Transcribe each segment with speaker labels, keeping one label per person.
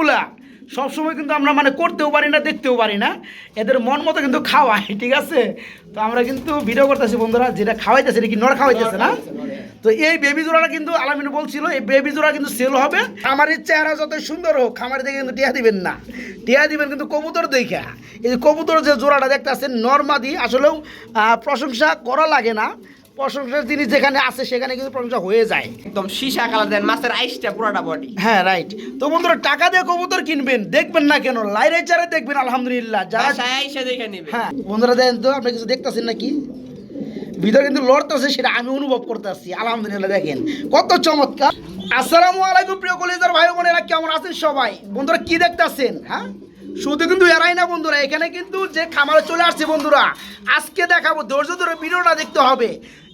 Speaker 1: ভিডিওগুলা সবসময় কিন্তু আমরা মানে করতেও পারি না দেখতেও পারি না। এদের মন মতো কিন্তু খাওয়াই ঠিক আছে? তো আমরা কিন্তু ভিডিও করতেছি বন্ধুরা যেটা খাওয়াইতেছে এটা কি নর খাওয়াইতেছে না? তো এই বেবি জোড়াটা কিন্তু আলামিন বলছিল এই বেবি জোড়া কিন্তু সেল হবে। খামারের চেহারা যত সুন্দর হোক খামারে দেখে কিন্তু টিয়া দিবেন না। টিয়া দিবেন কিন্তু কবুতর দেখা। এই যে কবুতর যে জোড়াটা দেখতে আছেন নর্মাদি আসলেও আহ, প্রশংসা করা লাগে না। প্রশংসার জিনিস যেখানে আছে সেখানে কিন্তু প্রশংসা হয়ে যায়।
Speaker 2: একদম সীসা কালার দেন মাছের আইসটা পুরাটা বডি
Speaker 1: হ্যাঁ রাইট তো বন্ধুরা টাকা দিয়ে কবুতর কিনবেন দেখবেন না কেন লাইরে চারে দেখবেন আলহামদুলিল্লাহ। যারা
Speaker 2: আইসা দেখে নিবে
Speaker 1: হ্যাঁ বন্ধুরা দেখেন তো আপনি কিছু দেখতেছেন নাকি? ভিতরে কিন্তু লড়তেছে সেটা আমি অনুভব করতেছি আলহামদুলিল্লাহ দেখেন। কত চমৎকার। আসসালামু আলাইকুম প্রিয় কলেজের ভাই বোনেরা কেমন আছেন সবাই? বন্ধুরা কি দেখতেছেন? হ্যাঁ? শুধু কিন্তু এরাই না বন্ধুরা, এখানে কিন্তু যে খামারে চলে আসছে বন্ধুরা, আজকে দেখাবো, ধৈর্য ধরে ভিডিওটা দেখতে হবে।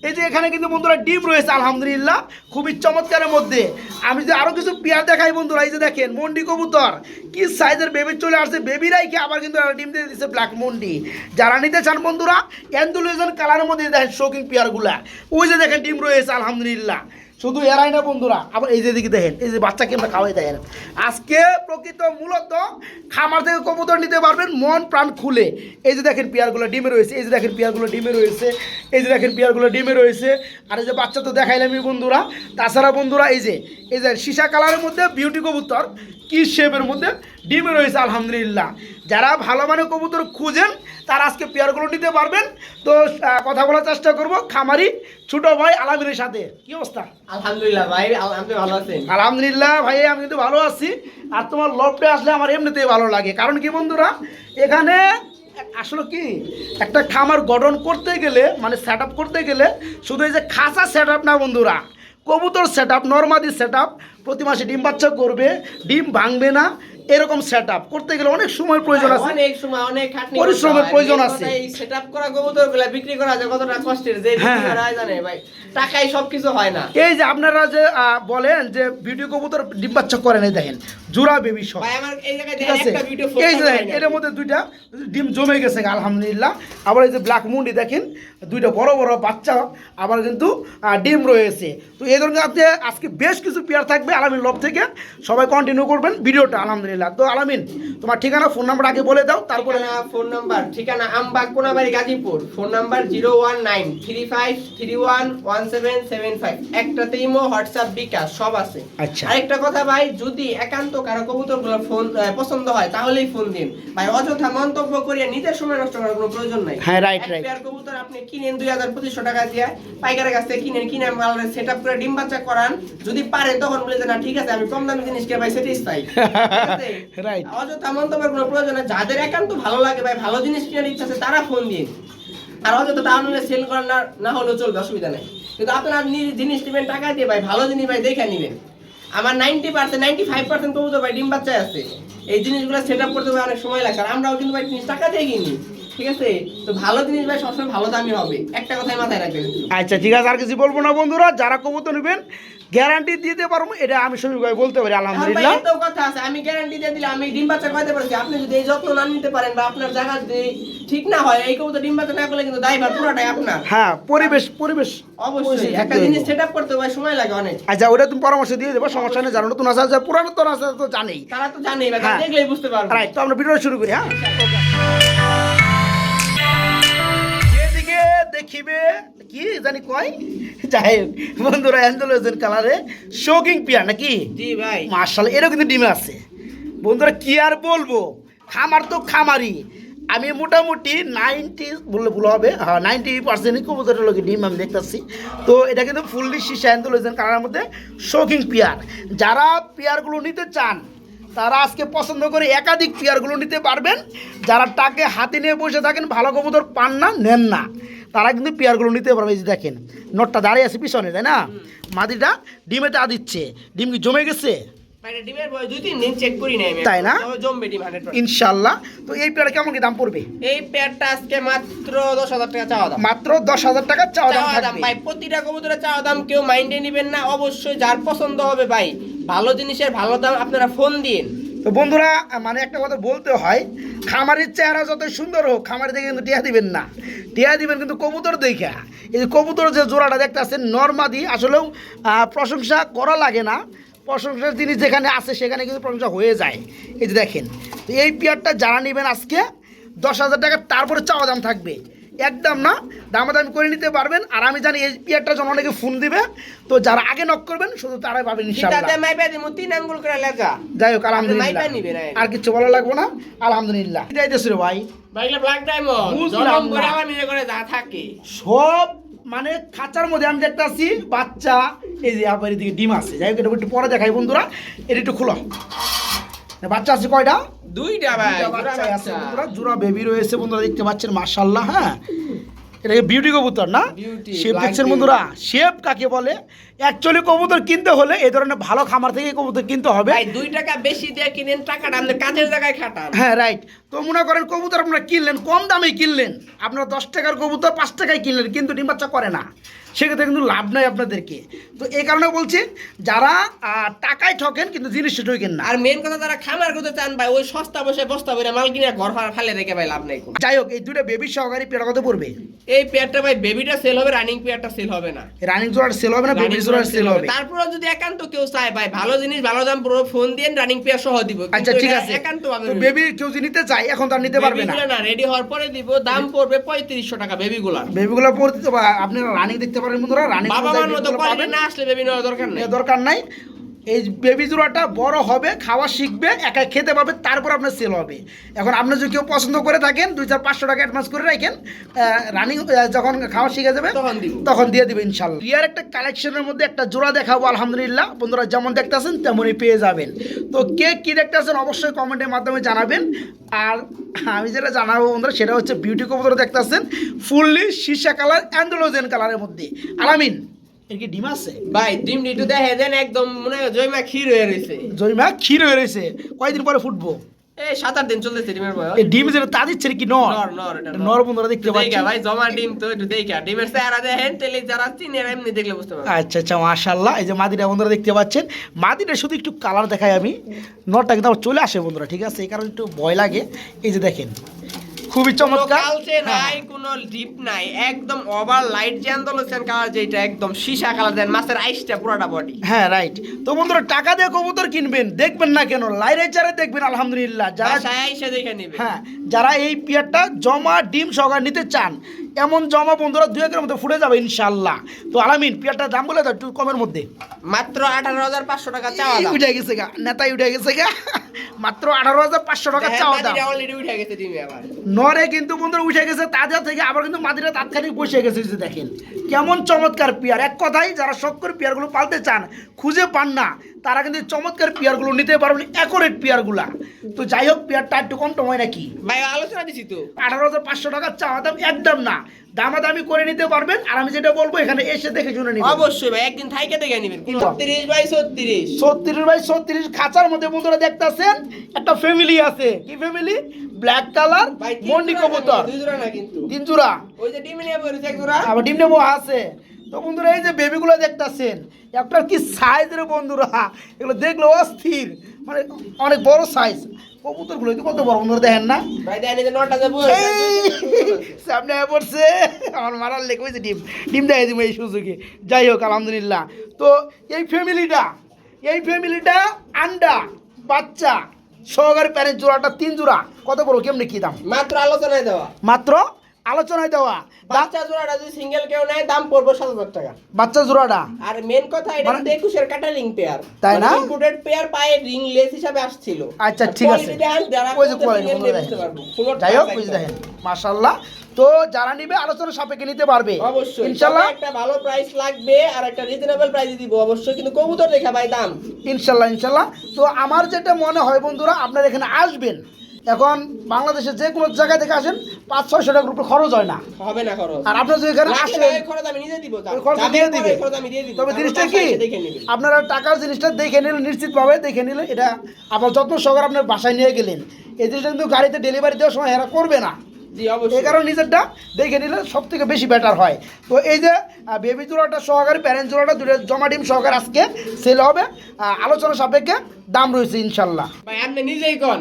Speaker 1: এই যে এখানে কিন্তু বন্ধুরা ডিম রয়েছে, আলহামদুলিল্লাহ, খুবই চমৎকারের মধ্যে। আমি যে আরও কিছু পেয়ার দেখাই বন্ধুরা, এই যে দেখেন, মন্ডি কবুতর, কি সাইজের বেবি চলে আসছে বেবি রাইকে আবার কিন্তু ডিম দিয়ে দিচ্ছে ব্ল্যাক মন্ডি। যারা নিতে চান বন্ধুরা অ্যান্ডুলেশন কালারের মধ্যে দেখেন শোকিং পেয়ারগুলা। ওই যে দেখেন ডিম রয়েছে, আলহামদুলিল্লাহ। শুধু এরাই না বন্ধুরা, আবার এই যে দিকে দেখেন, এই যে বাচ্চাকে আমরা খাওয়াই দেখেন আজকে প্রকৃত মূলত খামার থেকে কবুতর নিতে পারবেন, মন প্রাণ খুলে। এই যে দেখেন পেয়ারগুলো ডিমে রয়েছে, এই যে দেখেন পেয়ারগুলো ডিমে রয়েছে, এই যে দেখেন পেয়ারগুলো ডিমে রয়েছে। আর এই যে বাচ্চা তো দেখাইলামই বন্ধুরা, তাছাড়া বন্ধুরা এই যে এই যে সীসা কালারের মধ্যে বিউটি কবুতর কি শেপের মধ্যে? ডিমে রয়েছে আলহামদুলিল্লাহ। যারা ভালো মানের কবুতর খুঁজেন তারা আজকে পেয়ারগুলো নিতে পারবেন। তো কথা বলার চেষ্টা করব খামারি ছোট ভাই আলামিনের সাথে। কি অবস্থা?
Speaker 2: আলহামদুলিল্লাহ ভাই আপনি ভালো আছেন
Speaker 1: আলহামদুলিল্লাহ ভাই আমি কিন্তু ভালো আছি। আর তোমার লবটা আসলে আমার এমনিতেই ভালো লাগে। কারণ কি বন্ধুরা এখানে আসলে কি একটা খামার গঠন করতে গেলে মানে সেট করতে গেলে শুধু এই যে খাসা সেট না বন্ধুরা কবুতর সেট আপ নর্মাদি সেট প্রতি মাসে ডিম বাচ্চা করবে ডিম ভাঙবে না। এরকম সেট আপ করতে গেলে অনেক সময় প্রয়োজন আছে।
Speaker 2: অনেক সময় অনেক খাটনি
Speaker 1: পরিশ্রমের প্রয়োজন আছে।
Speaker 2: এই সেটআপ করা কবুতরগুলা বিক্রি করা যে কতটা কষ্টের যে বিক্রি
Speaker 1: হ্যাঁ, হ্যাঁ।
Speaker 2: করা হয় জানে ভাই। টাকায় সবকিছু হয় না।
Speaker 1: এই যে আপনারা যে বলেন যে ভিডিও কবুতর ডিম বাচ্চা করেন এই দেখেন জোড়া বেবি সব
Speaker 2: ভাই আমার এই জায়গায় একটা ভিডিও
Speaker 1: এই যে এটার মধ্যে দুইটা ডিম জমে গেছে আলহামদুলিল্লাহ। আবার এই যে ব্ল্যাক মুন্ডি দেখেন দুইটা বড় বড় বাচ্চা আবার কিন্তু ডিম রয়েছে। তো এই ধরনের আপনি আজকে বেশ কিছু পেয়ার থাকবে আলামিন লব থেকে। সবাই কন্টিনিউ করবেন ভিডিওটা আলহামদুলিল্লাহ। তো আলামিন তোমার ঠিকানা ফোন নাম্বার আগে বলে দাও তারপরে
Speaker 2: ফোন নাম্বার ঠিকানা Ambag Konabari Gazipur. Phone number zero one nine three five three one one seven seven five একটাতে ইমো হোয়াটসঅ্যাপ বিকাশ সব আছে।
Speaker 1: আচ্ছা।
Speaker 2: আরেকটা কথা ভাই যদি একান্ত কারও কবুতর ফোন পছন্দ হয় তাহলেই ফোন দিন। ভাই অযথা মন্তব্য করিয়ে নিজের সময় নষ্ট করার কোনো প্রয়োজন নাই।
Speaker 1: হ্যাঁ,
Speaker 2: এক
Speaker 1: right.
Speaker 2: পেয়ার কবুতর আপনি কিনেন দুই হাজার পঁচিশশো টাকা দিয়ে পাইকারের কাছ থেকে কিনেন কিনে মালের সেট আপ করে ডিম বাচ্চা করান। যদি পারে তখন বলে যে না ঠিক আছে আমি কম দামি জিনিস কে ভাই
Speaker 1: Right.
Speaker 2: অযথা মন্তব্যের কোনো প্রয়োজন নেই। যাদের একান্ত ভালো লাগে ভাই ভালো জিনিস কেনার ইচ্ছা আছে তারা ফোন দিন। আর অযথা টাউনে সেল করার না না হলেও চলবে অসুবিধা নেই। কিন্তু আপনারা জিনিস নেবেন টাকা দিয়ে ভাই ভালো জিনিস ভাই দেখে নেবেন। আমার ninety percent ninety five percent কবুতর ভাই ডিম বাচ্চায় আছে। এই জিনিসগুলো সেট আপ করতে ভাই অনেক সময় লাগে। আর আমরাও কিন্তু ভাই জিনিস টাকা দিয়ে কিনি। ঠিক আছে? তো ভালো জিনিস ভাই সবসময় ভালো দামি হবে। একটা কথাই মাথায় রাখবেন।
Speaker 1: আচ্ছা ঠিক আছে আর কিছু বলব না বন্ধুরা। যারা কবুতর নেবেন গ্যারান্টি দিতে পারব এটা আমি সবই ভাই বলতে পারি
Speaker 2: ভাই
Speaker 1: আলহামদুলিল্লাহ।
Speaker 2: এটাও কথা আছে আমি গ্যারান্টি দিয়ে দিলে আমি ডিম বাচ্চা খাইতে পারছি আপনি যদি এই যত্ন না নিতে পারেন বা আপনার জায়গা যদি ঠিক না হয় এই কবুতর ডিম বাচ্চা না করলে কিন্তু দায়ভার পুরোটাই আপনার।
Speaker 1: হ্যাঁ পরিবেশ পরিবেশ।
Speaker 2: অবশ্যই একটা জিনিস। সেট আপ করতে ভাই সময় লাগে অনেক।
Speaker 1: আচ্ছা ওটা তুমি পরামর্শ দিয়ে দেবো সমস্যা নেই যারা নতুন আসা আছে পুরানো তো আসা তো জানেই।
Speaker 2: তারা তো জানেই
Speaker 1: হ্যাঁ।
Speaker 2: দেখলেই বুঝতে পারবে।
Speaker 1: রাইট তো আমরা ভিডিও শুরু করি হ্যাঁ? যেদিকে দেখিবে কি জানি কয়? যাই হোক, বন্ধুরা অ্যান্ডোলোজেন কালারে শোকিং পিয়ার নাকি?
Speaker 2: জি ভাই।
Speaker 1: মার্শাল এরও কিন্তু ডিমে আছে। বন্ধুরা কি আর বলব? খামার তো খামারি আমি মোটামুটি নাইনটি বললে ভুল হবে হ্যাঁ নাইনটি পার্সেন্ট কবুতরের লোকে ডিম আমি দেখতেছি। তো এটা কিন্তু ফুললি শিশা অ্যান্থোলজিয়ান কালারের মধ্যে শোকিং পেয়ার যারা পেয়ারগুলো নিতে চান তারা আজকে পছন্দ করে একাধিক পেয়ারগুলো নিতে পারবেন। যারা টাকে হাতে নিয়ে বসে থাকেন ভালো কবুতর পান না নেন না। তারা কিন্তু পেয়ারগুলো নিতে পারবে এই যে দেখেন নটটা দাঁড়িয়ে আছে পিছনে তাই না? মাদিটা ডিমে তা দিচ্ছে ডিম কি জমে গেছে?
Speaker 2: ভাই, এটা ডিমের বয়স দুই তিন দিন চেক করি নাই আমি
Speaker 1: তাই না?
Speaker 2: তবে জমবে ডিম হান্ড্রেড
Speaker 1: ইনশাল্লাহ। তো এই পেয়ারা কেমন কি দাম পড়বে?
Speaker 2: এই পেয়ারটা আজকে মাত্র দশ হাজার টাকা চাওয়া দাম।
Speaker 1: মাত্র দশ হাজার টাকা চাওয়া দাম থাকবে।
Speaker 2: ভাই প্রতিটা কবুতরের চাওয়া দাম কেউ মাইন্ডে নেবেন না। অবশ্যই যার পছন্দ হবে ভাই ভালো জিনিসের ভালো দাম আপনারা ফোন দিন।
Speaker 1: তো বন্ধুরা মানে একটা কথা বলতে হয় খামারের চেহারা যত সুন্দর হোক, খামারে দেখে কিন্তু টিয়া দিবেন না। টিয়া দিবেন কিন্তু কবুতর দেখা। এই যে কবুতর যে জোড়াটা দেখতে আছেন নর্মাদি, আসলেও প্রশংসা করা লাগে না। প্রশংসার জিনিস যেখানে আছে, সেখানে কিন্তু প্রশংসা হয়ে যায়। এই যে দেখেন, তো এই পেয়ারটা যারা নেবেন আজকে, দশ হাজার টাকা, তারপরে চাওয়া দাম থাকবে। একদম না দামাদামি করে নিতে পারবেন। আর আমি জানি এই পেয়ারটার জন্য অনেকে ফোন দিবে তো যারা আগে নক করবেন শুধু তারাই পাবেন যাই হোক আলহামদুলিল্লাহ।
Speaker 2: নিবে না
Speaker 1: আর কিছু ভালো লাগবে না আলহামদুলিল্লাহ। যাইতেছি রে ভাই?
Speaker 2: বাইকলে ব্ল্যাক ডায়মন্ড
Speaker 1: বুঝলাম
Speaker 2: জনম করে
Speaker 1: না।
Speaker 2: করে যা থাকে।
Speaker 1: সব মানে খাঁচার মধ্যে আমি দেখতে আসছি বাচ্চা এই যে আবার এদিকে ডিম আছে। যাই হোক এটা একটু পরে দেখাই বন্ধুরা এটা একটু খোলো। বাচ্চা আছে কয়টা?
Speaker 2: দুইটা ভাই
Speaker 1: বাচ্চাই আছে বন্ধুরা জোড়া বেবি রয়েছে বন্ধুরা দেখতে পাচ্ছেন মাশাল্লাহ হ্যাঁ? এটাকে বিউটি কবুতর না? শেপ দেখছেন বন্ধুরা? শেপ কাকে বলে? অ্যাকচুয়ালি কবুতর কিনতে হলে এই ধরনের ভালো খামার থেকে কবুতর কিনতে হবে।
Speaker 2: দুই টাকা বেশি দিয়ে কিনেন টাকাটা আমাদের কাজের জায়গায় খাটান।
Speaker 1: হ্যাঁ রাইট তো মনে করেন কবুতর আপনারা কিনলেন কম দামে কিনলেন। আপনারা দশ টাকার কবুতর পাঁচ টাকায় কিনলেন কিন্তু ডিম বাচ্চা করে না। সেক্ষেত্রে কিন্তু লাভ নাই আপনাদেরকে। তো এই কারণে বলছি যারা টাকায় ঠকেন কিন্তু জিনিসটা ঠকেন না।
Speaker 2: আর মেন কথা যারা খামার করতে চান ভাই ওই সস্তা বসে বস্তা বইরা মাল কিনে ঘর ফালে রেখে ভাই লাভ নাই কোনো।
Speaker 1: যাই হোক এই দুটো বেবি সহকারী পেয়ারা কত পড়বে?
Speaker 2: এই পেয়ারটা ভাই বেবিটা সেল হবে রানিং পেয়ারটা সেল হবে না।
Speaker 1: রানিং জোড়ার সেল হবে না বেবি জোড়ার সেল হবে?
Speaker 2: তারপরে যদি একান্ত কেউ চায় ভাই ভালো জিনিস ভালো দাম পুরো ফোন দিয়ে রানিং পেয়ার সহ দিব।
Speaker 1: আচ্ছা ঠিক আছে।
Speaker 2: একান্ত
Speaker 1: বেবি কেউ যদি নিতে চায় এখন তার নিতে পারবে না।
Speaker 2: না রেডি হওয়ার পরে দিব দাম পড়বে পঁয়ত্রিশশো টাকা বেবিগুলা
Speaker 1: বেবিগুলো পড়তে আপনারা রানিং দেখতে পারেন বন্ধুরা রানী
Speaker 2: বাবা মার মতো না আসলে বেবি নেওয়ার দরকার নেই।
Speaker 1: দরকার নাই। এই বেবি জোড়াটা বড় হবে খাওয়া শিখবে একা খেতে পারবে তারপর আপনার সেল হবে। এখন আপনি যদি কেউ পছন্দ করে থাকেন দুই চার পাঁচশো টাকা অ্যাডভান্স করে রাখেন রানিং যখন খাওয়া শিখে যাবে
Speaker 2: তখন
Speaker 1: তখন দিয়ে দিবে ইনশাল্লাহ। রিয়ার একটা কালেকশনের মধ্যে একটা জোড়া দেখাবো আলহামদুলিল্লাহ। বন্ধুরা যেমন দেখতেছেন তেমনই পেয়ে যাবেন। তো কে কী দেখতেছেন অবশ্যই কমেন্টের মাধ্যমে জানাবেন। আর আমি যেটা জানাব বন্ধুরা সেটা হচ্ছে বিউটি কবুতর দেখতেছেন ফুললি সীসা কালার অ্যান্ডোলোজেন কালারের মধ্যে। আলামিন এর কি ডিম আছে?
Speaker 2: ভাই ডিম ডিটু দেখে দেন একদম মনে জয়মা ক্ষীর হয়ে রয়েছে
Speaker 1: জয়মা ক্ষীর হয়ে রয়েছে কয়দিন পরে ফুটবো?
Speaker 2: এই সাত আট দিন চলতেছে ডিমের বয়স।
Speaker 1: এই ডিম যেটা তা দিচ্ছে কি নর?
Speaker 2: নর নর
Speaker 1: বন্ধুরা দেখতে পাচ্ছি
Speaker 2: ভাই জমা ডিম তো একটু দেখা। ডিমের চেহারা দেখেন তেলে যারা চিনে এমনি দেখলে বুঝতে
Speaker 1: আচ্ছা আচ্ছা এই যে মাদিটা বন্ধুরা দেখতে পাচ্ছেন। মাদিটা শুধু একটু কালার দেখাই আমি। নরটা কিন্তু চলে আসে বন্ধুরা ঠিক আছে? এই কারণে একটু ভয় লাগে। এই যে দেখেন খুবই চমৎকার।
Speaker 2: কালচে
Speaker 1: হ্যাঁ।
Speaker 2: নাই কোনো ডিপ নাই। একদম ওভার লাইট যে আন্দোলন কালার যেটা একদম সীসা কালার দেন মাছের আইসটা পুরাটা বডি
Speaker 1: হ্যাঁ রাইট তো বন্ধুরা টাকা দিয়ে কবুতর কিনবেন দেখবেন না কেন লাইরে চারে দেখবেন আলহামদুলিল্লাহ যারা
Speaker 2: আইসা দেখে নিবে।
Speaker 1: হ্যাঁ যারা এই পিয়ারটা জমা ডিম সহকার নিতে চান এমন জমা বন্ধুরা দু একের মধ্যে ফুটে যাবে ইনশাল্লাহ তো আলামিন পিয়ারটার দাম বলে দাও একটু কমের মধ্যে।
Speaker 2: মাত্র আঠারো হাজার পাঁচশো টাকা চাওয়া
Speaker 1: উঠে গেছে গা নেতাই উঠে গেছে গা। মাত্র আঠারো হাজার পাঁচশো টাকা চাওয়া দাম নরে কিন্তু বন্ধুরা উঠে গেছে তাজা থেকে আবার কিন্তু মাদিরা তাৎক্ষণিক বসে গেছে এই যে দেখেন। কেমন চমৎকার পিয়ার। এক কথাই যারা শখ করে পিয়ারগুলো পালতে চান খুঁজে পান না। তারা কিন্তু চমৎকার পিয়ারগুলো নিতে পারবেন অ্যাকোরেট পিয়ারগুলা। তো যাই হোক পিয়ারটা একটু কম টমায় নাকি?
Speaker 2: ভাই আলোচনা দিছি তো।
Speaker 1: আঠারো হাজার পাঁচশো টাকার চাওয়া দাম একদম না। দামাদামি করে নিতে পারবেন আর আমি যেটা বলব এখানে এসে দেখে শুনে নিবেন।
Speaker 2: অবশ্যই ভাই একদিন থাইকে দেখে নিবেন। ছত্রিশ বাই ছত্রিশ।
Speaker 1: ছত্রিশ বাই ছত্রিশ খাঁচার মধ্যে বন্ধুরা দেখতেছেন একটা ফ্যামিলি আছে। কি ফ্যামিলি ব্ল্যাক কালার মন্ডি কবুতর।
Speaker 2: দুই জোড়া না কিন্তু।
Speaker 1: তিন জোড়া?
Speaker 2: ওই যে ডিমে নিয়ে পড়েছে এক জোড়া।
Speaker 1: আবার ডিম নেব আছে। তো বন্ধুরা এই যে বেবিগুলো দেখতেছেন একটা কি সাইজ রে বন্ধুরা? এগুলো দেখলে অস্থির মানে অনেক বড় সাইজ কবুতরগুলো কত বড় বন্ধুরা দেখেন না?
Speaker 2: ভাই দেন এই যে নটা যাব
Speaker 1: সামনে পড়ছে। আমার মারার লেগে হয়েছে ডিম ডিম দেখাই দিব এই সুযোগে। যাই হোক আলহামদুলিল্লাহ। তো এই ফ্যামিলিটা এই ফ্যামিলিটা আন্ডা বাচ্চা সহকারী প্যারেন্ট জোড়াটা তিন জোড়া। কত বড় কেমনি কি দাম?
Speaker 2: মাত্র আলোচনায় দেওয়া।
Speaker 1: মাত্র আলোচনায় দেওয়া।
Speaker 2: বাচ্চা জোড়াটা যদি সিঙ্গেল কেউ নেয় দাম পড়বে সাত হাজার টাকা।
Speaker 1: বাচ্চা জোড়াটা।
Speaker 2: আর মেন কথা এটা
Speaker 1: মানে-
Speaker 2: কিন্তু একুশের কাটা রিং পেয়ার
Speaker 1: তাই না?
Speaker 2: ইম্পোর্টেড পেয়ার পায়ে রিং লেস হিসাবে আসছিল।
Speaker 1: আচ্ছা, ঠিক আছে। ওই যে
Speaker 2: বুঝতে। পারব।
Speaker 1: যাই হোক
Speaker 2: perfect
Speaker 1: বুঝে
Speaker 2: একদম।
Speaker 1: দেখেন মাশাল্লাহ তো যারা নিবে আলোচনা সাপেক্ষে নিতে পারবে।
Speaker 2: অবশ্যই।
Speaker 1: ইনশাল্লাহ
Speaker 2: একটা ভালো প্রাইস লাগবে আর একটা রিজনেবল প্রাইসে দিব অবশ্যই। কিন্তু কবুতর দেখা ভাই দাম।
Speaker 1: ইনশাল্লাহ ইনশাল্লাহ তো আমার যেটা মনে হয় বন্ধুরা আপনারা এখানে আসবেন। এখন বাংলাদেশের যে কোনো জায়গা থেকে আসেন পাঁচ ছয়শো টাকার উপরে খরচ হয় না।
Speaker 2: হবে না খরচ।
Speaker 1: আর আপনারা যদি এখানে আসেন
Speaker 2: খরচ আমি নিজে দিব
Speaker 1: খরচ দিয়ে দিবে। তবে জিনিসটা কি আপনারা টাকার জিনিসটা দেখে নিলে নিশ্চিতভাবে দেখে নিলে এটা আপনার যত্ন সহকারে আপনার বাসায় নিয়ে গেলেন। এই জিনিসটা কিন্তু গাড়িতে ডেলিভারি দেওয়ার সময় এরা করবে না। এই কারণে নিজেরটা দেখে নিলে সব থেকে বেশি বেটার হয়। তো এই যে বেবি জোড়াটা সহকারে প্যারেন্ট জোড়াটা দুটো জমা ডিম সহকারে আজকে সেল হবে। আলোচনা সাপেক্ষে দাম রয়েছে ইনশাল্লাহ।
Speaker 2: ভাই আপনি নিজেই কোন।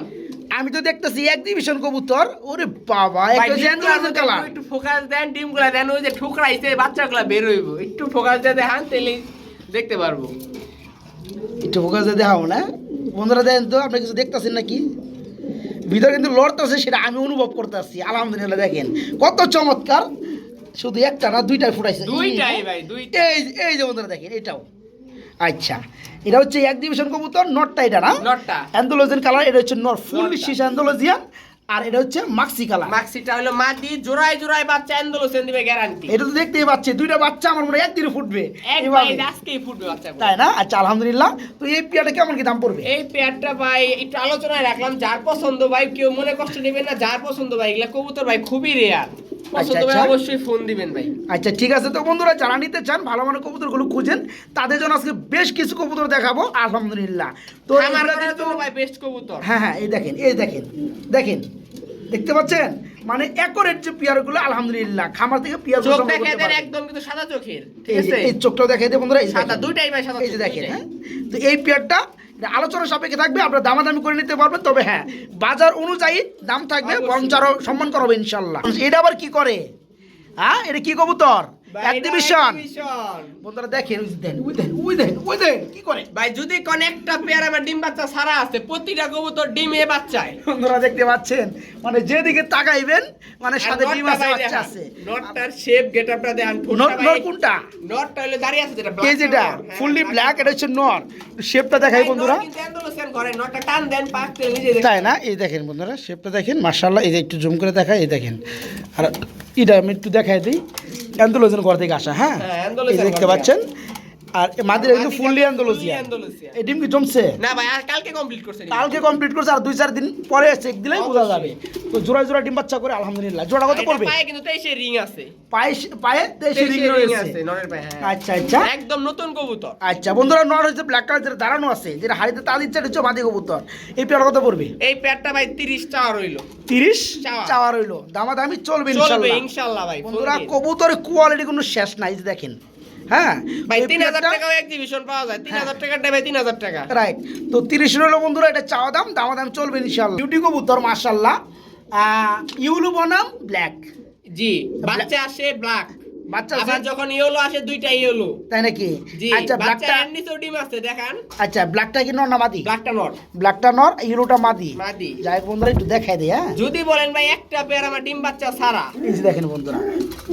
Speaker 1: আমি তো দেখতেছি এক্সিবিশন কবুতর ওরে বাবা একটা কালার
Speaker 2: একটু ফোকাস দেন ডিমগুলো দেন ওই যে ঠুকরাইছে বাচ্চাগুলো বের হইব। একটু ফোকাস দিয়ে দেখান তাহলে দেখতে পারব।
Speaker 1: একটু ফোকাসে দেখাবো না। বন্ধুরা দেন তো আপনি কিছু দেখতেছেন নাকি? ভিতরে কিন্তু লড়তেছে সেটা আমি অনুভব করতে আসছি আলহামদুলিল্লাহ দেখেন কত চমৎকার। শুধু একটা না দুইটাই ফুটাইছে।
Speaker 2: দুইটাই ভাই দুইটা
Speaker 1: এই এই যে বন্ধুরা দেখেন এটাও। আচ্ছা এটা হচ্ছে এক ডিভিশন কবুতর নটটা এটা না?
Speaker 2: নটটা।
Speaker 1: অ্যান্ডোলজিয়ান কালার এটা হচ্ছে নট ফুল
Speaker 2: নটটা।
Speaker 1: শীষ অ্যান্ডোলজিয়ান আর এটা হচ্ছে মাক্সি কালার
Speaker 2: মাক্সিটা হলো মাটি জোড়ায় জোড়ায় বাচ্চা এন্ডোলোসেন দিবে গ্যারান্টি
Speaker 1: এটা তো দেখতেই পাচ্ছি দুইটা বাচ্চা আমার মনে হয় একদিনে ফুটবে।
Speaker 2: এক ভাই আজকেই ফুটবে বাচ্চা
Speaker 1: তাই না? আচ্ছা আলহামদুলিল্লাহ। তো এই পিয়াটা কেমন কি দাম পড়বে?
Speaker 2: এই পেয়ারটা ভাই একটু আলোচনায় রাখলাম যার পছন্দ ভাই কেউ মনে কষ্ট নেবেন না যার পছন্দ ভাই এগুলা কবুতর ভাই খুবই রেয়ার পছন্দ ভাই
Speaker 1: আচ্ছা।
Speaker 2: অবশ্যই ফোন দিবেন ভাই।
Speaker 1: আচ্ছা ঠিক আছে। তো বন্ধুরা যারা নিতে চান ভালো মানের কবুতরগুলো খুঁজেন তাদের জন্য আজকে বেশ কিছু কবুতর দেখাবো আলহামদুলিল্লাহ। তো
Speaker 2: আমার ভাই বেস্ট কবুতর।
Speaker 1: হ্যাঁ হ্যাঁ এই দেখেন এই দেখেন দেখেন। দেখতে পাচ্ছেন? মানে একরের যে পিয়ারগুলো আলহামদুলিল্লাহ। খামার থেকে পিয়ার
Speaker 2: চোখ দেখে দেন একদম কিন্তু সাদা চোখের ঠিক আছে?
Speaker 1: এই চোখটাও দেখাই দিয়ে বন্ধুরা
Speaker 2: সাদা। দুইটাই ভাই সাদা
Speaker 1: এই যে দেখেন হ্যাঁ? তো এই পেয়ারটা আলোচনা সাপেক্ষে থাকবে আপনারা দামাদামি করে নিতে পারবেন তবে হ্যাঁ বাজার অনুযায়ী দাম থাকবে বরঞ্চ সম্মান করা হবে ইনশাল্লাহ এটা আবার কি করে? হ্যাঁ এটা কি কবুতর?
Speaker 2: ভাই,
Speaker 1: এক
Speaker 2: এটা
Speaker 1: ডিভিশন বন্ধুরা দেখেন ওই দেন ওই দেন ওই দেন ওই দেন কি করে
Speaker 2: ভাই যদি কোন একটা পেয়ার আমার ডিম বাচ্চা সারা আছে প্রতিটা কবুতর ডিমে বাচ্চায়।
Speaker 1: বন্ধুরা দেখতে পাচ্ছেন? মানে যেদিকে তাকাইবেন মানে সাথে ডিম আছে বাচ্চা আছে।
Speaker 2: নটটার শেপ গেটআপটা দেখান
Speaker 1: নর নর কোনটা?
Speaker 2: নটটা হলো দাঁড়িয়ে আছে যেটা
Speaker 1: এই যেটা ফুললি ব্ল্যাক এটা হচ্ছে নর শেপটা দেখাই বন্ধুরা। তাই না? এই দেখেন বন্ধুরা শেপটা দেখেন মার্শাল্লাহ এই যে একটু জুম করে দেখায় এই দেখেন। আর এটা আমি একটু দেখাই দিই। অ্যান্থোলজিন ঘর থেকে আসা হ্যাঁ?
Speaker 2: হ্যাঁ,
Speaker 1: দেখতে পাচ্ছেন? আর মাদির ফুললি এই ডিম কি জমছে।
Speaker 2: না ভাই আর কালকে কমপ্লিট করছে
Speaker 1: কালকে কমপ্লিট করছে আর দুই চার দিন পরে চেক দিলেই বোঝা যাবে। তো জোড়া জোড়া ডিম বাচ্চা করে আলহামদুলিল্লাহ। জোড়া কত পড়বে?
Speaker 2: পায়ে কিন্তু 23 রিং আছে।
Speaker 1: পায়ে পায়ে
Speaker 2: 23
Speaker 1: রিং রয়েছে।
Speaker 2: নরের পায়ে হ্যাঁ।
Speaker 1: আচ্ছা আচ্ছা।
Speaker 2: একদম নতুন কবুতর।
Speaker 1: আচ্ছা বন্ধুরা নর হচ্ছে ব্ল্যাক কালার যেটা দাঁড়ানো আছে যেটা হাড়িতে তা দিচ্ছে হচ্ছে মাদি কবুতর। এই পেয়ার কত পড়বে?
Speaker 2: এই পেয়ারটা ভাই 30 টাকা রইল।
Speaker 1: তিরিশ
Speaker 2: চাওয়া।
Speaker 1: চাওয়া রইল। দামাদামি চলবে
Speaker 2: চলবে ইনশাআল্লাহ ভাই
Speaker 1: বন্ধুরা কবুতরের কোয়ালিটি কোনো শেষ নাই দেখেন। হ্যাঁ
Speaker 2: ভাই 3000
Speaker 1: পেয়ারটা-
Speaker 2: টাকাও এক্সিবিশন পাওয়া যায়। 3000 টাকাটা ভাই 3000 টাকা।
Speaker 1: রাইট তো তিরিশ হলো বন্ধুরা এটা চাওয়া দাম দামা দাম চলবে ইনশাল্লাহ বিউটি কবুতর মার্শাল্লাহ ইউলু বনাম ব্ল্যাক
Speaker 2: জি বাচ্চা আসে ব্ল্যাক
Speaker 1: বাচ্চা
Speaker 2: আবার যখন ইয়েলো আসে দুইটা ইয়েলো।
Speaker 1: তাই নাকি? আচ্ছা ব্ল্যাকটা
Speaker 2: ডিম আছে দেখান।
Speaker 1: আচ্ছা ব্ল্যাকটা কি নর না মাদি?
Speaker 2: ব্ল্যাকটা নট
Speaker 1: ব্ল্যাকটা নর ইউলোটা মাদি?
Speaker 2: মাদি।
Speaker 1: যাই বন্ধুরা একটু দেখাই দেয় হ্যাঁ?
Speaker 2: যদি বলেন ভাই একটা পেয়ার আমার ডিম বাচ্চা সারা
Speaker 1: এই দেখেন বন্ধুরা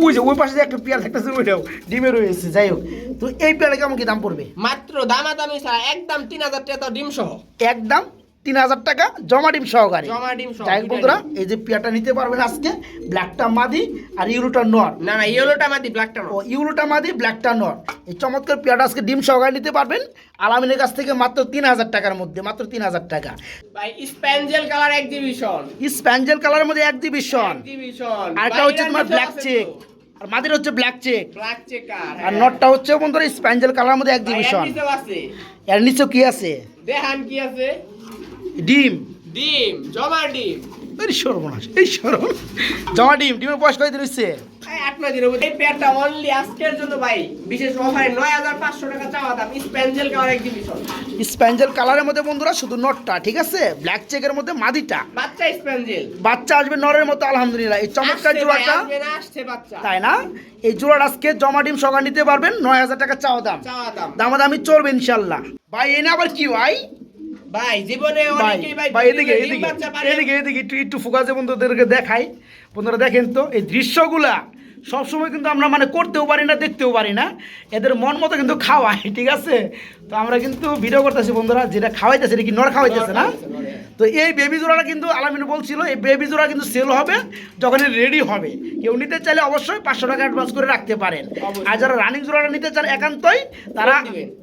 Speaker 1: ওই যে ওই পাশে যে একটা পেয়ার থাকতেছে ওইটাও ডিমে রয়েছে যাই হোক। তো এই পেয়ারে কেমন কি দাম পড়বে?
Speaker 2: মাত্র দামাদামি ছাড়া একদম তিন হাজার টাকা ডিম সহ
Speaker 1: একদম তিন হাজার টাকা জমা ডিম সহকারে।
Speaker 2: জমা ডিম সহ
Speaker 1: যাই বন্ধুরা এই যে পেয়ারটা নিতে পারবেন আজকে ব্ল্যাকটা মাদি আর ইউরোটা নর।
Speaker 2: না না ইয়েলোটা মাদি ব্ল্যাকটা
Speaker 1: ও ইউরোটা মাদি ব্ল্যাকটা নর। এই চমৎকার পেয়ারটা আজকে ডিম সহকারে নিতে পারবেন। আলামিনের কাছ থেকে মাত্র তিন হাজার টাকার মধ্যে মাত্র তিন হাজার টাকা।
Speaker 2: ভাই স্প্যাঞ্জেল কালার এক্সিবিশন
Speaker 1: স্প্যাঞ্জেল কালারের মধ্যে এক্সিবিশন আর একটা হচ্ছে তোমার ব্ল্যাক চেক আর মাদির হচ্ছে ব্ল্যাক চেক
Speaker 2: ব্ল্যাক চেকার
Speaker 1: আর নটটা হচ্ছে বন্ধুরা স্প্যাঞ্জেল কালার মধ্যে এক্সিবিশন এর নিচেও কি আছে?
Speaker 2: দেখান কি আছে।
Speaker 1: ডিম।
Speaker 2: ডিম জমা ডিম।
Speaker 1: এই সর্বনাশ এই সর্বনাশ। জমা ডিম ডিমের বয়স কয় দিন হচ্ছে
Speaker 2: এই আট নয় দিনের মধ্যে। এই পেয়ারটা অনলি আজকের জন্য ভাই। বিশেষ অফারে নয় হাজার পাঁচশো টাকা চাওয়া দাম। স্প্যাঞ্জেল কালার এক্সিবিশন
Speaker 1: স্প্যাঞ্জেল কালারের মধ্যে বন্ধুরা শুধু নটটা ঠিক আছে? ব্ল্যাক চেকের মধ্যে মাদিটা।
Speaker 2: বাচ্চা স্প্যাঞ্জেল
Speaker 1: বাচ্চা আসবে নরের মতো আলহামদুলিল্লাহ। এই চমৎকার জোড়াটা।
Speaker 2: আসবে না, আসছে বাচ্চা।
Speaker 1: তাই না? এই জোড়ার আজকে জমা ডিম সকাল নিতে পারবেন নয় হাজার টাকা চাওয়া দাম।
Speaker 2: চাওয়া দাম।
Speaker 1: দামাদামি চলবে ইনশাল্লাহ ভাই এনে আবার কি ভাই?
Speaker 2: ভাই জীবনে অনেকেই ভাই
Speaker 1: ভাই এদিকে এদিকে একটু একটু ফোকাসে বন্ধুদেরকে দেখাই। বন্ধুরা দেখেন তো এই দৃশ্যগুলা সবসময় কিন্তু আমরা মানে করতেও পারি না দেখতেও পারি না। এদের মন মতো কিন্তু খাওয়াই ঠিক আছে? তো আমরা কিন্তু ভিডিও করতেছি বন্ধুরা যেটা খাওয়াইতেছে এটা কি নর খাওয়াইতেছে না? তো এই বেবি জোড়াটা কিন্তু আলামিন বলছিল এই বেবি জোড়া কিন্তু সেল হবে যখন রেডি হবে। কেউ নিতে চাইলে অবশ্যই পাঁচশো টাকা অ্যাডভান্স করে রাখতে পারেন। আর যারা রানিং জোড়াটা নিতে চান একান্তই তারা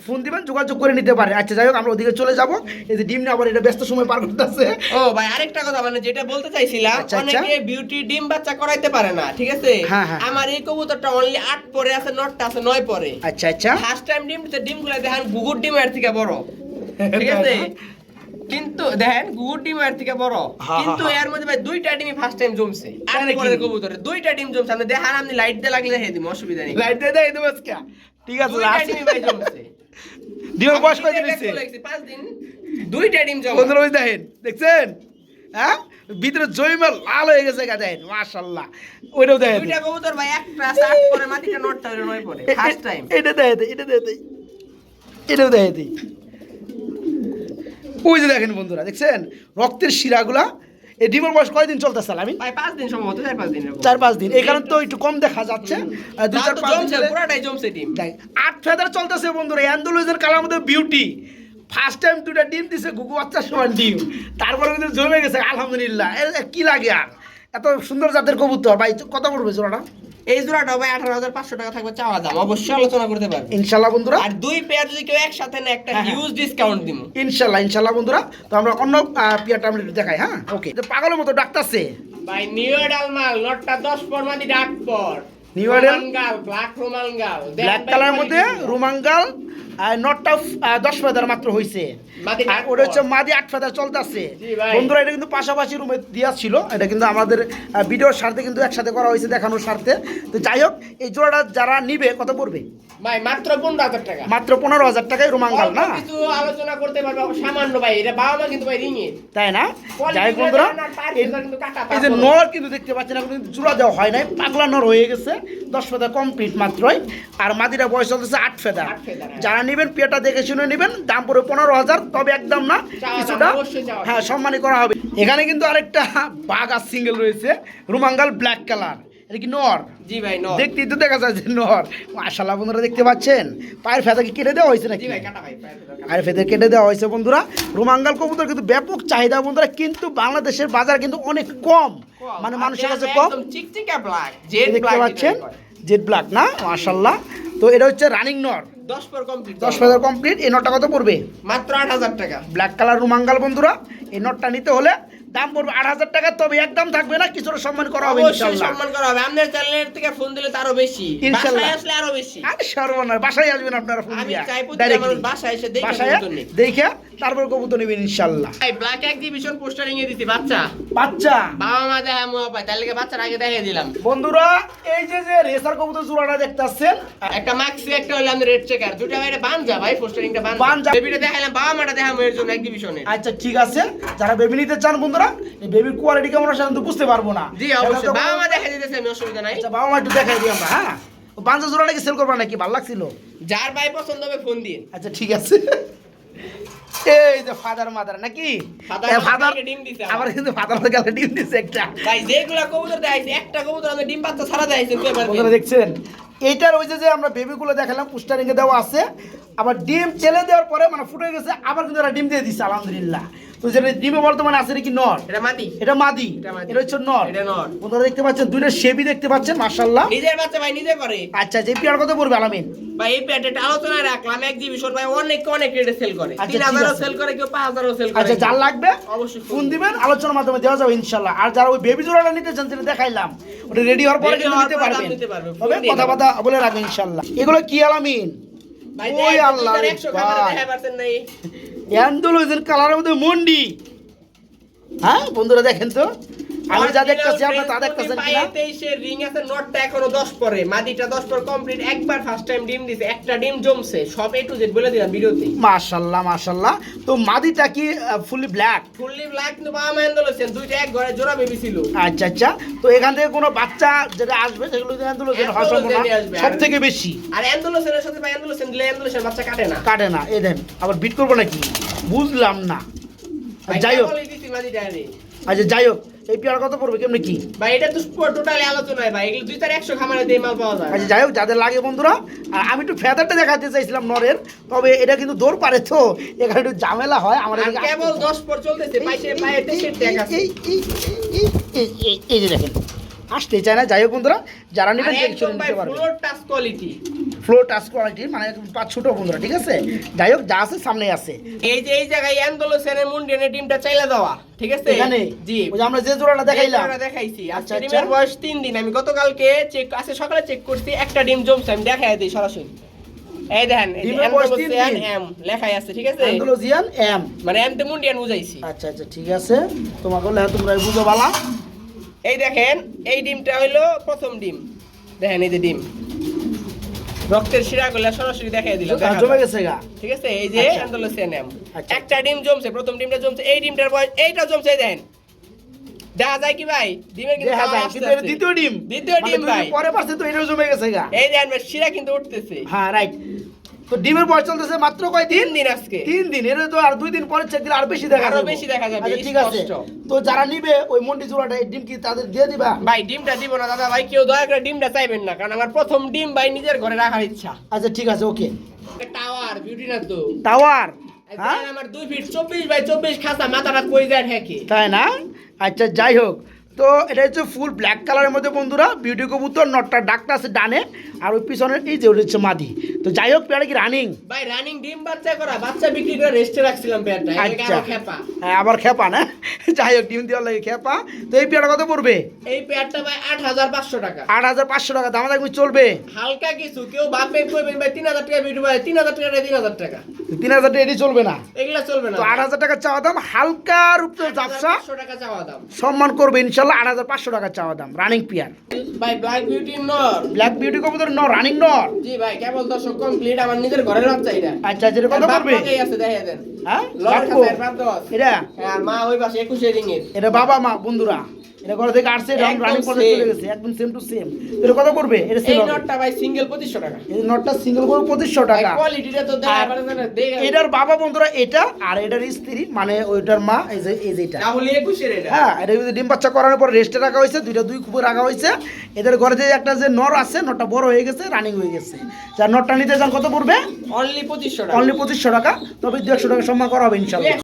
Speaker 2: ফোন দিবেন।
Speaker 1: যোগাযোগ করে নিতে পারে। আচ্ছা যাই হোক আমরা ওদিকে চলে যাব। এই যে ডিম নিয়ে আবার এটা ব্যস্ত সময় পার করতেছে।
Speaker 2: ও ভাই আরেকটা কথা মানে যেটা বলতে চাইছিলাম
Speaker 1: আচ্ছা, আচ্ছা।
Speaker 2: অনেকে বিউটি ডিম বাচ্চা করাইতে পারে না ঠিক আছে?
Speaker 1: হ্যাঁ, হ্যাঁ।
Speaker 2: আমার এই কবুতরটা অনলি আট পরে আছে নটটা আছে নয় পরে।
Speaker 1: আচ্ছা আচ্ছা।
Speaker 2: ফার্স্ট টাইম ডিম দিতে ডিমগুলা দেখেন গুগুর ডিম এর থেকে বড়। ঠিক আছে? কিন্তু দেখেন গুগুর ডিম এর থেকে বড়। কিন্তু এর মধ্যে ভাই দুইটা ডিমই ফার্স্ট টাইম জমছে। আর? পরের কবুতরে দুইটা ডিম জমছে। আপনি দেখেন আপনি লাইট দিয়ে লাগলে দেখে দিম অসুবিধা নেই।
Speaker 1: লাইট দিয়ে দেয় দেবো আজকে। ঠিক আছে
Speaker 2: দুইটা ডিমই ভাই জমছে।
Speaker 1: ডিমের বয়স দিন
Speaker 2: দেখতে লাগছি, পাঁচ দিন। দুইটা ডিম জমা।
Speaker 1: বন্ধুরা ওই দেখেন দেখছেন? হ্যাঁ? ভিতরে জৈমা লাল হয়ে গেছে গা দেখেন মাশাল্লাহ ওইটাও দেখেন।
Speaker 2: দুইটা কবুতর ভাই একটা সাত পরে মাটিটা নটটা হলো নয় পরে ফার্স্ট টাইম
Speaker 1: এটা দেখে দেয় এটা দেখে দেয় এটাও দেখে দিই। ওই যে দেখেন বন্ধুরা দেখছেন? রক্তের শিরাগুলা এই ডিমের বয়স কয়দিন চলতেছে আমি
Speaker 2: পাঁচ দিন সম্ভবত চার পাঁচ দিন
Speaker 1: চার পাঁচ দিন। এই কারণে তো একটু কম দেখা যাচ্ছে। দুই চার পাঁচ দিন
Speaker 2: পুরাটাই জমছে ডিম।
Speaker 1: আট ফেদার চলতেছে বন্ধুরা অ্যান্ডোলজের কালার মধ্যে বিউটি ফার্স্ট টাইম দুটা ডিম দিছে গুগু বাচ্চার সমান ডিম। তারপরে কিন্তু জমে গেছে আলহামদুলিল্লাহ। কি লাগে আর? এত সুন্দর জাতের কবুতর। ভাই কত পড়বে জোড়াটা?
Speaker 2: এই জোড়াটা ভাই আঠারো হাজার পাঁচশো টাকা থাকবে চাওয়া দাম। অবশ্যই আলোচনা করতে পারবে।
Speaker 1: ইনশাল্লাহ বন্ধুরা।
Speaker 2: আর দুই পেয়ার যদি কেউ একসাথে নেয় একটা
Speaker 1: হ্যাঁ, হ্যাঁ।
Speaker 2: হিউজ ডিসকাউন্ট দিব
Speaker 1: ইনশাল্লাহ ইনশাল্লাহ বন্ধুরা। তো আমরা অন্য পিয়ারটা আমরা দেখাই হ্যাঁ? ওকে পাগলের মতো ডাক্তারছে
Speaker 2: ভাই নিউ ডালমাল নটটা দশ পর মাদি ডাক পর। ব্ল্যাক
Speaker 1: কালার মধ্যে রুমাঙ্গাল আর নটটা দশ ফেদার মাত্র হয়েছে আর ওটা হচ্ছে মাদি আট ফেদার চলতেছে। বন্ধুরা এটা কিন্তু পাশাপাশি রুমে দেওয়া ছিল। এটা কিন্তু আমাদের ভিডিওর স্বার্থে কিন্তু একসাথে করা হয়েছে দেখানোর স্বার্থে তো যাই হোক এই জোড়াটা যারা নিবে কত পড়বে?
Speaker 2: ভাই মাত্র পনেরো হাজার টাকা।
Speaker 1: মাত্র পনেরো হাজার টাকায় রুমাঙ্গাল না?
Speaker 2: কিছু আলোচনা করতে পারবে সামান্য ভাই এটা বাবা মা কিন্তু ভাই রিঙে
Speaker 1: তাই না? যাই হোক বন্ধুরা এই- এই যে নর কিন্তু দেখতে পাচ্ছেন এখন কিন্তু জোড়া দেওয়া হয় নাই পাগলা নর হয়ে গেছে। দশ ফেদা কমপ্লিট মাত্রই আর মাদিরা বয়স চলতেছে আট ফেদা
Speaker 2: হ্যাঁ।
Speaker 1: যারা নেবেন পেটা দেখে শুনে নেবেন দাম পড়বে পনেরো হাজার তবে একদম না কিছুটা। হ্যাঁ সম্মানী করা হবে এখানে কিন্তু আরেকটা বাঘ আর সিঙ্গেল রয়েছে রুমাঙ্গাল ব্ল্যাক কালার এটা কি নর?
Speaker 2: জি ভাই নো
Speaker 1: দেখতেই তো দেখা যায় যে নর। মাশাল্লাহ বন্ধুরা দেখতে পাচ্ছেন? পায়ের ফেদা কি কেটে দেওয়া হয়েছে নাকি?
Speaker 2: জি ভাই কাটা ভাই পায়ের ফেদার কাটা।
Speaker 1: দেওয়া হয়েছে বন্ধুরা। রোমাঙ্গাল কবুতর কিন্তু ব্যাপক চাহিদা বন্ধুরা। কিন্তু বাংলাদেশের বাজার কিন্তু অনেক কম। মানে মানুষের কাছে কম। দেখতে পাচ্ছেন? জেড ব্ল্যাক না? মাশাল্লাহ তো এটা হচ্ছে রানিং নর।
Speaker 2: 10 পর কমপ্লিট
Speaker 1: দশ ফেদার কমপ্লিট এই নটটা কত পড়বে?
Speaker 2: মাত্র 8000 টাকা।
Speaker 1: ব্ল্যাক কালার রুমাঙ্গাল বন্ধুরা। এই নটটা নিতে হলে দাম পড়বে আট হাজার টাকা তবে একদম থাকবে না কিছুটা সম্মান করা হবে
Speaker 2: অবশ্যই সম্মান করা হবে। আপনার চ্যানেলের থেকে ফোন দিলে তো আরও বেশি।
Speaker 1: ইনশাল্লাহ।
Speaker 2: আসলে আরও বেশি।
Speaker 1: আরে সর্বনাশ বাসায় আসবেন আপনারা ফোন
Speaker 2: আমি চাই প্রতি
Speaker 1: ডাইরেক্টলি
Speaker 2: বাসায় এসে দেখে
Speaker 1: বাসায় দেখে তারপর কবুতর নেবেন ইনশাল্লাহ।
Speaker 2: ভাই ব্ল্যাক এক্সিবিশন পোস্টারিং এ দিছি বাচ্চা।
Speaker 1: বাচ্চা?
Speaker 2: বাবা মা দেখা মোয়া পায় তার লেগে বাচ্চার আগে দেখিয়ে দিলাম।
Speaker 1: বন্ধুরা এই যে যে রেসার কবুতর জোড়াটা দেখতেছেন
Speaker 2: একটা মাক্সি একটা হলো আমাদের রেড চেকার দুটা বাইরে বানজা ভাই পোস্টারিংটা
Speaker 1: বানজা।
Speaker 2: বেবিটা দেখাইলাম বাবা মাটা দেখাবো এর জন্য এক্সিবিশনে
Speaker 1: আচ্ছা ঠিক আছে। যারা বেবি নিতে চান এই বেবির কোয়ালিটি কেমন আছে আমি তো বুঝতে পারব না।
Speaker 2: জি অবশ্যই। বাবা মা দেখা দিতেছে আমি অসুবিধা নাই।
Speaker 1: আচ্ছা বাবা মা একটু দেখাই দিই আমরা হ্যাঁ? ও বাঞ্জা জোড়াটা কি সেল করবা নাকি? ভালো লাগছিল?
Speaker 2: যার ভাই পছন্দ হবে ফোন দিন।
Speaker 1: আচ্ছা ঠিক আছে। এই যে ফাদার মাদার নাকি?
Speaker 2: কে ডিম দিছে
Speaker 1: আবার কিন্তু ফাদার গেলে ডিম দিছে একটা।
Speaker 2: ভাই যেগুলা কবুতর দেখাইছে একটা কবুতর আমি ডিম বাচ্চা ছাড়া দেখাইছে
Speaker 1: বন্ধুরা দেখছেন? এইটার ওই যে আমরা বেবিগুলো দেখালাম পুস্টারিং এ দেওয়া আছে। আবার ডিম চেলে দেওয়ার পরে মানে ফুটে গেছে আবার কিন্তু এরা ডিম দিয়ে দিচ্ছে আলহামদুলিল্লাহ। তো যেটা ডিমে বর্তমানে আছে নাকি নর?
Speaker 2: এটা
Speaker 1: মাদি।
Speaker 2: এটা মাদি।
Speaker 1: এটা হচ্ছে নর।
Speaker 2: এটা নর।
Speaker 1: বন্ধুরা দেখতে পাচ্ছেন দুইটা শেবি দেখতে পাচ্ছেন মাশাল্লাহ
Speaker 2: নিজের বাচ্চা ভাই নিজে করে।
Speaker 1: আচ্ছা যে পিয়ার কত পড়বে আলামিন?
Speaker 2: ভাই এই প্যাটেটা আলোচনায় রাখলাম এক্সিবিশন ভাই অনেক অনেক রেটে সেল করে।
Speaker 1: আচ্ছা,
Speaker 2: তিন
Speaker 1: ঠিক
Speaker 2: হাজারও
Speaker 1: আছে।
Speaker 2: সেল করে কেউ পাঁচ হাজারও সেল করে।
Speaker 1: আচ্ছা যার লাগবে
Speaker 2: অবশ্যই
Speaker 1: ফোন দিবেন আলোচনার মাধ্যমে দেওয়া যাবে ইনশাল্লাহ আর যারা ওই বেবি জোড়াটা নিতে চান যেটা দেখাইলাম। ওটা রেডি হওয়ার পরে কিন্তু নিতে পারবেন। তবে কথা কথা বলে রাখবেন ইনশাল্লাহ এগুলো কি আলামিন? ওই আল্লাহ অ্যান্ডোলজের কালারের মধ্যে মন্ডি। হ্যাঁ বন্ধুরা দেখেন তো। আমি যা দেখতেছি আপনার তা দেখতেছেন কিনা?
Speaker 2: রিং আছে নটটা এখনও 10 পরে। মাদিটা 10 পর কমপ্লিট একবার ফার্স্ট টাইম ডিম দিছে একটা ডিম জমছে সব এ টু জেড বলে দিলাম ভিডিওতে
Speaker 1: মাশাল্লাহ মাশাল্লাহ। তো মাদিটা কি ব্ল্যাক
Speaker 2: ফুললি ব্ল্যাক কিন্তু বাবা দুইটা এক ঘরে জোড়া বেবি ছিল।
Speaker 1: আচ্ছা আচ্ছা। তো এখান থেকে কোনো বাচ্চা যেটা আসবে সেগুলো হওয়ার সম্ভাবনা সব থেকে বেশি।
Speaker 2: আর অ্যান্ডোলসের সাথে ভাই অ্যান্ডোলসেন দিলে বাচ্চা কাটে না।
Speaker 1: কাটে না। এ দেন আবার বিট করব নাকি? বুঝলাম না। যাই হোক। আচ্ছা যাই হোক। এই পেয়ারা কত পড়বে কেমনি কি?
Speaker 2: ভাই এটা তো টোটালি আলোচনায় ভাই। এগুলো দুই তার একশো খামারে দিয়ে মাল পাওয়া যায়।
Speaker 1: আচ্ছা যাই হোক যাদের লাগে বন্ধুরা আর আমি একটু ফেদারটা দেখাতে চাইছিলাম নরের তবে এটা কিন্তু দৌড় পারে তো এখানে একটু ঝামেলা হয় আমার
Speaker 2: কেবল দশ পর চলতেছে পাইছে পায়ে ট্যাগ আছে
Speaker 1: এই- এই- এই- এই- এই- এই যে দেখেন আসতে চায় না। যাই হোক বন্ধুরা যারা নেবেন
Speaker 2: একদম
Speaker 1: নিতে পারবে
Speaker 2: floor touch quality
Speaker 1: flow touch quality মানে পাঁচ ছোট বন্ধুরা ঠিক আছে? যাই হোক যা আছে সামনে আছে।
Speaker 2: এই যে এই জায়গায় অ্যান্ডোলসেনের মুন্ডিয়ানের ডিমটা চাইলা দেওয়া ঠিক আছে?
Speaker 1: এখানে?
Speaker 2: জি।
Speaker 1: ওই যে আমরা যে জোড়াটা দেখাইলাম।
Speaker 2: জোড়াটা দেখাইছি।
Speaker 1: আচ্ছা, আচ্ছা।
Speaker 2: ডিমের বয়স তিন দিন। আমি গতকালকে চেক আছে সকালে চেক করছি একটা ডিম জমছে আমি দেখাই দিই সরাসরি। এই দেখেন
Speaker 1: দিন।
Speaker 2: এম লেখাই আছে ঠিক আছে?
Speaker 1: অ্যান্ডোলজিয়ান এম
Speaker 2: মানে এম তে মুন্ডিয়ান বুঝাইছি
Speaker 1: আচ্ছা আচ্ছা ঠিক আছে। তোমাকে তোমরা বুঝো বালা।
Speaker 2: এই দেখেন এই ডিমটা হইল প্রথম ডিম। দেখেন এই যে ডিম। রক্তের শিরাগুলো সরাসরি দেখাই দিল
Speaker 1: জমে গেছে গা।
Speaker 2: ঠিক আছে এই যে
Speaker 1: আচ্ছা।
Speaker 2: অ্যান্ডোলসিয়ান
Speaker 1: আচ্ছা।
Speaker 2: একটা ডিম জমছে প্রথম ডিমটা জমছে এই ডিমটার বয়স এইটা জমছে দেখেন। দেখা যায় কি ভাই? ডিমের কিন্তু
Speaker 1: দেখা যায় দ্বিতীয় ডিম।
Speaker 2: দ্বিতীয়
Speaker 1: মানে
Speaker 2: ডিম ভাই।
Speaker 1: পরে পারছে তো এটাও জমে গেছে গা।
Speaker 2: এই দেখেন শিরা কিন্তু উঠতেছে।
Speaker 1: হ্যাঁ রাইট তো ডিমের বয়স চলতেছে মাত্র কয় দিন
Speaker 2: দিন আজকে।
Speaker 1: তিন দিন। এর তো আর দুই দিন পরে চেক দিলে আর বেশি দেখা যাবে।
Speaker 2: বেশি দেখা যাবে,
Speaker 1: আচ্ছা, ঠিক আছে। তো যারা নিবে ওই মন্ডি জোড়াটা ডিম কি তাদের দিয়ে দিবা?
Speaker 2: ভাই ডিমটা দিব না দাদা ভাই কেউ দয়া করে ডিমটা চাইবেন না কারণ আমার প্রথম ডিম ভাই নিজের ঘরে রাখার ইচ্ছা।
Speaker 1: আচ্ছা ঠিক আছে ওকে।
Speaker 2: টাওয়ার বিউটি না তো?
Speaker 1: টাওয়ার? হ্যাঁ?
Speaker 2: আমার দুই ফিট চব্বিশ বাই চব্বিশ খাসা মাথাটা কই যায় ঠেকে
Speaker 1: তাই না? আচ্ছা যাই হোক। তো এটা হচ্ছে ফুল ব্ল্যাক কালারের মধ্যে বন্ধুরা বিউটি কবুতর নটটা ডাকটা আছে ডানে আর ওই পিছনের এই যে হচ্ছে মাদি। তো যাই হোক পেয়ারা কি রানিং
Speaker 2: ভাই রানিং ডিম বাচ্চা করা বাচ্চা বিক্রি করে রেস্টে রাখছিলাম পেয়ারটা
Speaker 1: আচ্ছা।
Speaker 2: খেপা।
Speaker 1: হ্যাঁ আবার খেপা না? যাই হোক ডিম দেওয়ার লাগে খেপা। তো এই পেয়ারা কত পড়বে?
Speaker 2: এই পেয়ারটা ভাই আট হাজার পাঁচশো টাকা।
Speaker 1: আট হাজার পাঁচশো টাকা দাম দামি চলবে?
Speaker 2: হালকা কিছু কেউ বাপে কইবেন ভাই তিন হাজার টাকা বিক্রি ভাই তিন হাজার টাকা তিন হাজার টাকা।
Speaker 1: তিন হাজার টাকা এটি চলবে না?
Speaker 2: এগুলা চলবে না
Speaker 1: তো আট হাজার টাকা চাওয়া দাম হালকা রূপে ব্যবসা
Speaker 2: টাকা চাওয়া দাম।
Speaker 1: সম্মান করবে ইনশাল্লাহ। আট হাজার পাঁচশো টাকা চাওয়া দাম রানিং পিয়ার
Speaker 2: ভাই ব্ল্যাক বিউটি নর।
Speaker 1: ব্ল্যাক বিউটি কবুতর ন রানিং নর।
Speaker 2: জি ভাই কেবল দর্শক কমপ্লিট আমার নিজের ঘরের বাচ্চা এটা।
Speaker 1: আচ্ছা কত
Speaker 2: বাপমাকেই আছে দেখে দেন।
Speaker 1: হ্যাঁ?
Speaker 2: লড়
Speaker 1: এটা?
Speaker 2: হ্যাঁ, মা ওই পাশে
Speaker 1: এটা বাবা মা বন্ধুরা। এটা থেকে আসছে রানিং চলে গেছে একদম সেম টু সেম এটা কত পড়বে? এটা
Speaker 2: এই নটটা ভাই সিঙ্গেল পঁচিশশো টাকা।
Speaker 1: এই নটটা সিঙ্গেল করে পঁচিশশো টাকা।
Speaker 2: কোয়ালিটিটা তো দেখা
Speaker 1: এটার বাবা বন্ধুরা এটা আর এটার স্ত্রী মানে ওইটার মা এই যে এই যে এটা।
Speaker 2: তাহলে এটা।
Speaker 1: হ্যাঁ এটা যদি ডিম বাচ্চা করানোর পর রেস্টে রাখা হয়েছে দুইটা দুই কুপে রাখা হয়েছে। এদের ঘরে যে একটা যে নর আছে নটটা বড় হয়ে গেছে রানিং হয়ে গেছে। যার নটটা নিতে যান কত পড়বে?
Speaker 2: অনলি পঁচিশশো টাকা।
Speaker 1: অনলি পঁচিশশো টাকা। তবে দু একশো টাকা সম্মান করা হবে ইনশাল্লাহ